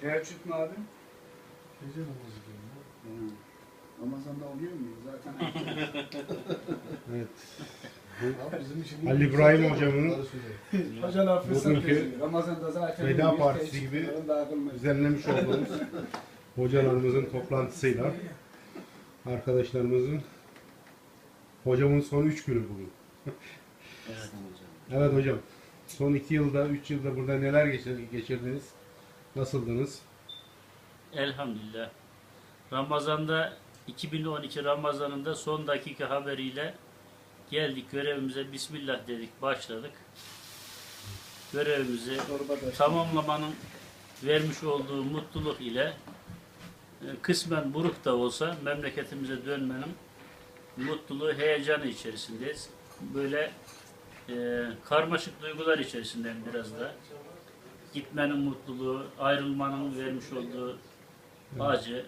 Teheccüd mü abi? Gece namazı diyorum ya. Hı. Ramazan'da oluyor mu? Zaten Evet. Abi bizim için Ali İbrahim hocamın Bunları söyle. hocalar fırsat Bugünkü veriyor. Ramazan'da zaten veda bir partisi gibi bunların dağılması. düzenlemiş olduğumuz hocalarımızın toplantısıyla arkadaşlarımızın hocamın son üç günü bugün. Evet. Evet hocam. Son iki yılda, üç yılda burada neler geçir- geçirdiniz? Nasıldınız? Elhamdülillah. Ramazan'da 2012 Ramazan'ında son dakika haberiyle geldik görevimize Bismillah dedik başladık. Görevimizi tamamlamanın vermiş olduğu mutluluk ile e, kısmen buruk da olsa memleketimize dönmenin mutluluğu, heyecanı içerisindeyiz. Böyle e, karmaşık duygular içerisindeyim biraz da. Gitmenin mutluluğu, ayrılmanın vermiş olduğu acı.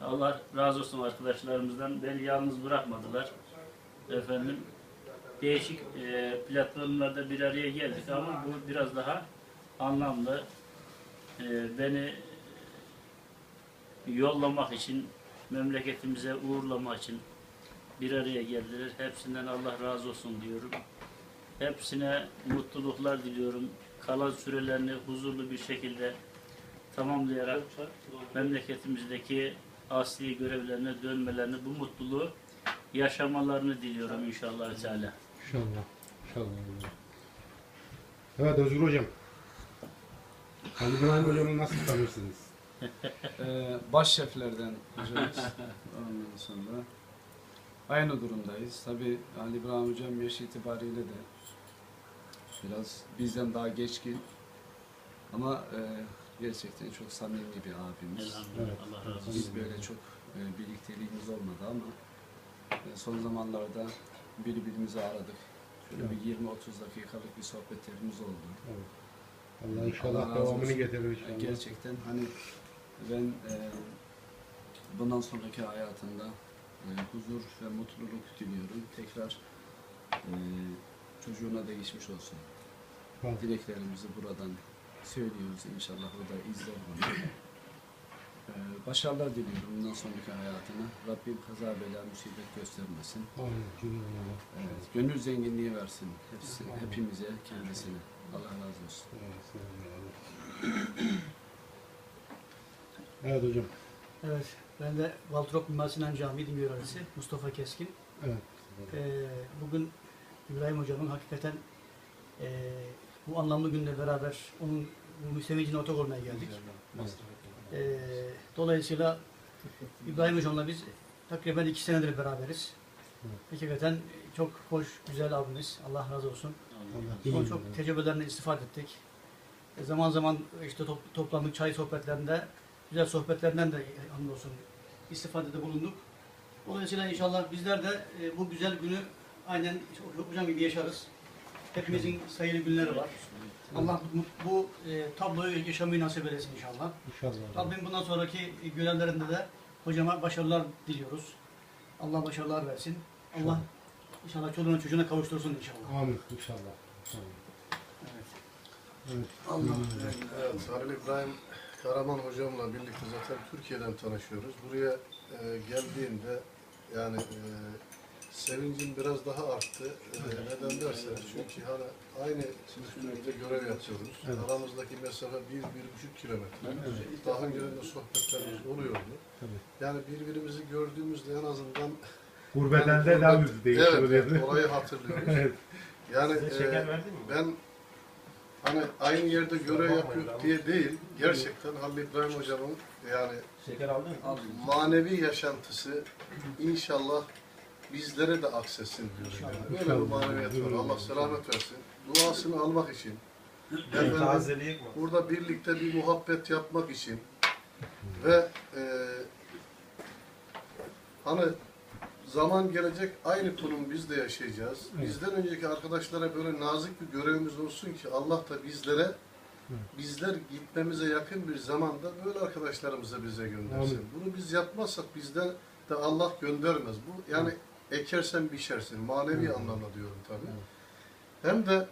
Allah razı olsun arkadaşlarımızdan. Beni yalnız bırakmadılar. Efendim değişik e, platformlarda bir araya geldik ama bu biraz daha anlamlı. E, beni yollamak için, memleketimize uğurlamak için bir araya geldiler. Hepsinden Allah razı olsun diyorum. Hepsine mutluluklar diliyorum. Kalan sürelerini huzurlu bir şekilde tamamlayarak memleketimizdeki asli görevlerine dönmelerini, bu mutluluğu yaşamalarını diliyorum inşallah Teala. İnşallah. İnşallah. Evet Özgür hocam. Ali İbrahim hocamı nasıl tanırsınız? Ee, baş şeflerden hocamız. Ondan sonra aynı durumdayız. Tabi Ali İbrahim hocam yaş itibariyle de biraz bizden daha geçkin ama e, gerçekten çok samimi bir abimiz. Evet. Allah razı olsun. Biz böyle çok e, birlikteliğimiz olmadı ama e, son zamanlarda birbirimizi aradık. Şöyle bir 20-30 dakikalık bir sohbetlerimiz oldu. Evet. Allah inşallah Allah razı devamını olsun. getirir inşallah. Gerçekten hani ben e, bundan sonraki hayatında e, huzur ve mutluluk diliyorum. Tekrar e, çocuğuna değişmiş olsun. Evet. Dileklerimizi buradan söylüyoruz. İnşallah o da izler bunu. E, başarılar diliyorum bundan sonraki hayatına. Rabbim kaza bela musibet göstermesin. Amin. Evet, gönül zenginliği versin hepsi, hepimize, kendisine. Allah razı olsun. Evet, selamünaleyküm. Evet hocam. Evet, ben de Valtrop Mimar Sinan Camii din görevlisi Mustafa Keskin. Evet. Ee, bugün İbrahim Hocam'ın hakikaten ee, bu anlamlı günle beraber onun bu sevincine ortak olmaya geldik. Ee, dolayısıyla İbrahim Hocam'la biz takriben iki senedir beraberiz. Hakikaten çok hoş, güzel abimiz. Allah razı olsun. Allah Onun çok tecrübelerinden istifade ettik. E, zaman zaman işte top, toplandık çay sohbetlerinde, güzel sohbetlerinden de hamdolsun istifadede bulunduk. Dolayısıyla inşallah bizler de e, bu güzel günü aynen hocam gibi yaşarız. Hepimizin sayılı günleri var. Allah bu, bu e, tabloyu yaşamayı nasip eylesin inşallah. İnşallah. Rabbim bundan sonraki görevlerinde de hocama başarılar diliyoruz. Allah başarılar versin. Allah inşallah çoluğuna çocuğuna kavuştursun inşallah. Amin. İnşallah. Amin. Evet. Evet. Allah Evet, Halil İbrahim Karaman hocamla birlikte zaten Türkiye'den tanışıyoruz. Buraya e, geldiğimde yani e, sevincim biraz daha arttı. E, neden derseniz çünkü hani aynı üstünlükte görev yapıyoruz. Evet. Aramızdaki mesafe bir, bir buçuk kilometre. Daha önceden de sohbetlerimiz oluyordu. Tabii. Yani birbirimizi gördüğümüzde en azından Gurbet yani elde daha değişiyor. Evet, evet, mi? olayı hatırlıyoruz. Evet. Yani e, ben hani aynı yerde görev yapıyor diye değil, gerçekten Halil İbrahim hocamın yani Şeker aldın mı? manevi yaşantısı inşallah bizlere de aksetsin diyorum. Yani. Böyle bir maneviyat var. Allah selamet versin. Duasını almak için. Efendim, burada birlikte bir muhabbet yapmak için ve e, hani zaman gelecek aynı konum biz de yaşayacağız. Bizden önceki arkadaşlara böyle nazik bir görevimiz olsun ki Allah da bizlere bizler gitmemize yakın bir zamanda böyle arkadaşlarımıza bize göndersin. Bunu biz yapmazsak bizden de Allah göndermez. Bu yani ekersen biçersin. Manevi Evet. anlamda diyorum tabii. Evet. Hem de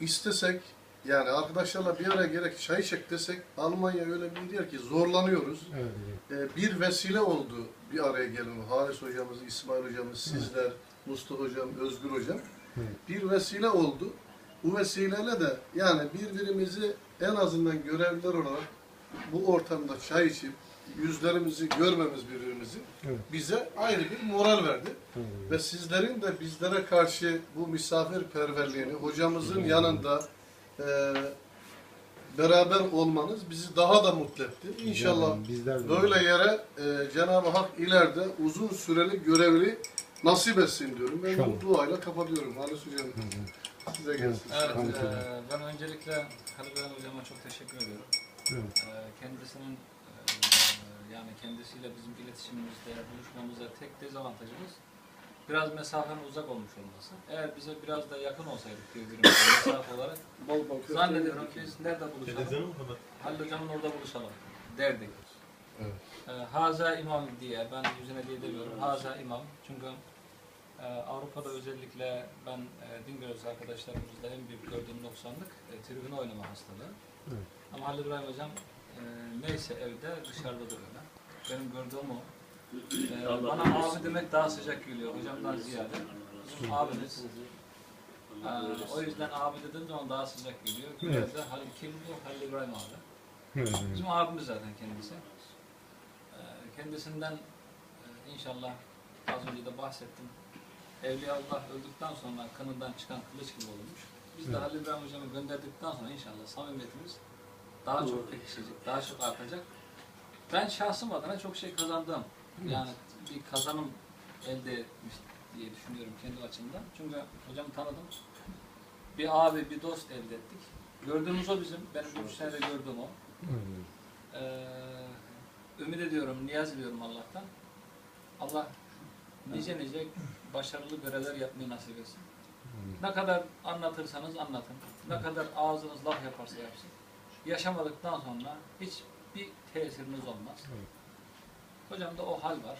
istesek Yani arkadaşlarla bir araya gerek çay içek desek Almanya öyle bir yer ki zorlanıyoruz. Evet. Ee, bir vesile oldu bir araya gelme. Halis hocamız, İsmail hocamız, sizler, Mustafa hocam, Özgür hocam. Evet. Bir vesile oldu. Bu vesileyle de yani birbirimizi en azından görevliler olarak bu ortamda çay içip yüzlerimizi görmemiz birbirimizi Evet. bize ayrı bir moral verdi. Evet. Ve sizlerin de bizlere karşı bu misafirperverliğini hocamızın yanında e, beraber olmanız bizi daha da mutlu etti. İnşallah Bizler de- böyle yere e, Cenab-ı Hak ileride uzun süreli görevli nasip etsin diyorum. Ben bu İnşallah. duayla kapatıyorum. Halis Hocam size gelsin. Evet, Tamam. eee, ben öncelikle Halil Hocam'a çok teşekkür ediyorum. Evet. Eee, kendisinin yani kendisiyle bizim iletişimimizde, buluşmamızda tek dezavantajımız biraz mesafenin uzak olmuş olması. Eğer bize biraz da yakın olsaydık birbirimize mesafe olarak Bol bol zannediyorum biz nerede buluşalım? Halil Hocam'ın orada buluşalım derdik. Evet. Eee, Haza imam diye, ben yüzüne diye demiyorum, Haza imam. Çünkü eee, Avrupa'da özellikle ben eee din görevlisi arkadaşlarımızla en büyük gördüğüm noksanlık e, tribüne oynama hastalığı. Evet. Ama Halil İbrahim Hocam neyse evde dışarıda da öyle. Benim gördüğüm o. Eee, bana abi demek daha sıcak geliyor hocamdan ziyade. Bizim abimiz. Eee, o yüzden abi dediğim zaman daha sıcak geliyor. Evet. Biraz da Halil kim bu? Halil İbrahim abi. Evet. Bizim abimiz zaten kendisi. Ee, Kendisinden e, inşallah az önce de bahsettim. Evliyaullah öldükten sonra kanından çıkan kılıç gibi olmuş. Biz de Evet. Halil İbrahim Hocam'ı gönderdikten sonra inşallah samimiyetimiz daha çok pekişecek, daha çok artacak. Ben şahsım adına çok şey kazandım. Yani bir kazanım elde etmiş diye düşünüyorum kendi açımdan. Çünkü hocamı tanıdım. Bir abi, bir dost elde ettik. Gördüğümüz o bizim. Benim 3 senede gördüğüm o. Ee, ümit ediyorum, niyaz ediyorum Allah'tan. Allah nice nice başarılı görevler yapmayı nasip etsin. Ne kadar anlatırsanız anlatın, ne kadar ağzınız laf yaparsa yapsın. Yaşamadıktan sonra hiçbir tesiriniz olmaz. Evet. Hocamda o hal var.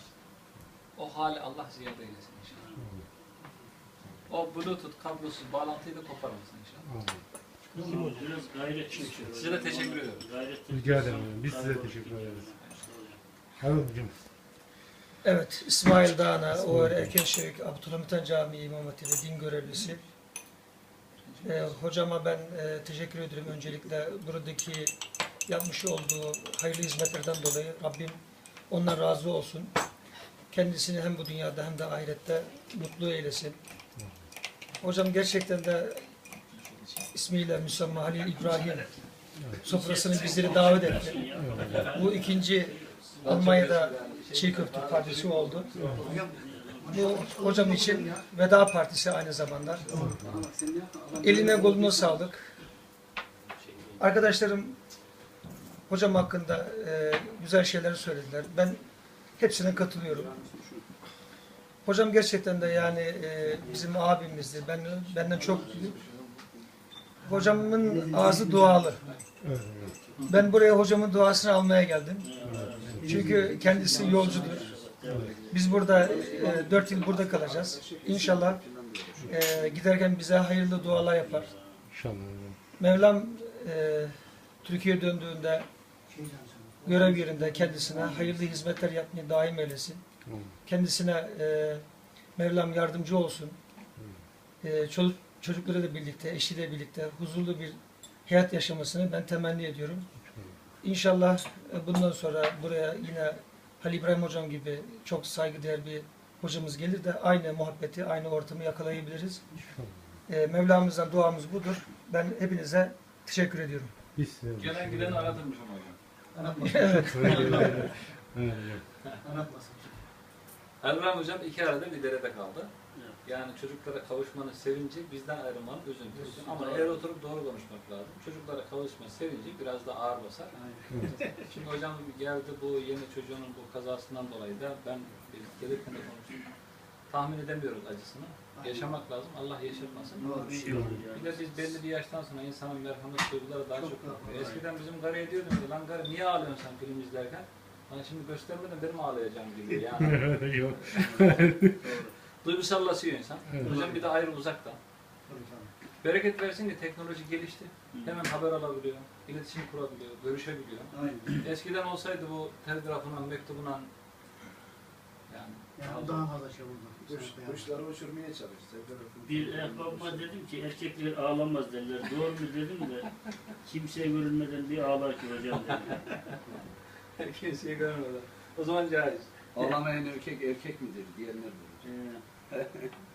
O hali Allah ziyade eylesin inşallah. O bluetooth kablosuz bağlantıyı da koparmasın inşallah. Evet. Biraz gayret çekiyor. Size de teşekkür ediyorum. Gayret Rica ederim. Biz size teşekkür ederiz. Evet hocam. Evet, İsmail Dağna, Oğur Erkenşehir Abdülhamit Han Camii İmam Hatibi din görevlisi. Ee, hocama ben e, teşekkür ederim öncelikle buradaki yapmış olduğu hayırlı hizmetlerden dolayı Rabbim ondan razı olsun. Kendisini hem bu dünyada hem de ahirette mutlu eylesin. Hocam gerçekten de ismiyle müsemma Halil İbrahim sofrasını bizleri davet etti. Bu ikinci Almanya'da çiğ köfte partisi oldu. Bu hocam için veda partisi aynı zamanda. Eline koluna sağlık. Arkadaşlarım hocam hakkında e, güzel şeyler söylediler. Ben hepsine katılıyorum. Hocam gerçekten de yani e, bizim abimizdi. Ben, benden çok. Hocamın ağzı dualı. Ben buraya hocamın duasını almaya geldim. Çünkü kendisi yolcudur. Biz burada e, 4 yıl burada kalacağız. İnşallah e, giderken bize hayırlı dualar yapar. İnşallah. Mevlam e, Türkiye döndüğünde görev yerinde kendisine hayırlı hizmetler yapmayı daim eylesin. Kendisine e, Mevlam yardımcı olsun. E, çoluk, çocukları da birlikte, eşiyle birlikte huzurlu bir hayat yaşamasını ben temenni ediyorum. İnşallah e, bundan sonra buraya yine Halil İbrahim Hocam gibi çok saygıdeğer bir hocamız gelir de aynı muhabbeti, aynı ortamı yakalayabiliriz. E, Mevlamızdan duamız budur. Ben hepinize teşekkür ediyorum. Biz Gelen giden aratırmış ama hocam. evet. Evet. Halil İbrahim Hocam iki arada bir derede kaldı. Yani çocuklara kavuşmanın sevinci bizden ayrılmanın üzüntüsü. Ama eğer oturup doğru konuşmak lazım. Çocuklara kavuşma sevinci biraz da ağır basar. Şimdi hocam geldi bu yeni çocuğunun bu kazasından dolayı da ben gelirken de konuştum. Tahmin edemiyoruz acısını. Yaşamak lazım. Allah yaşatmasın. Bir de biz belli bir yaştan sonra insanın merhamet duyguları daha çok yapıyor. Eskiden bizim garıya diyordum ki lan garı niye ağlıyorsun sen film izlerken? Bana şimdi göstermeden benim ağlayacağım gibi yani. Yok. Duygusallaşıyor insan. Evet. Hocam bir de ayrı uzakta. Bereket versin ki teknoloji gelişti. Hemen haber alabiliyor, iletişim kurabiliyor, görüşebiliyor. Aynen. Eskiden olsaydı bu telgrafına, mektubuna yani Yani daha fazla şey. Kuş, kuşları uçurmaya çalıştı. Bir ehbabıma dedim ki erkekler ağlamaz derler. Doğru mu dedim de kimseye görünmeden bir ağlar ki hocam dedi. kimseyi görmeden. O zaman caiz. Ağlamayan erkek erkek midir diyenler var. Ee,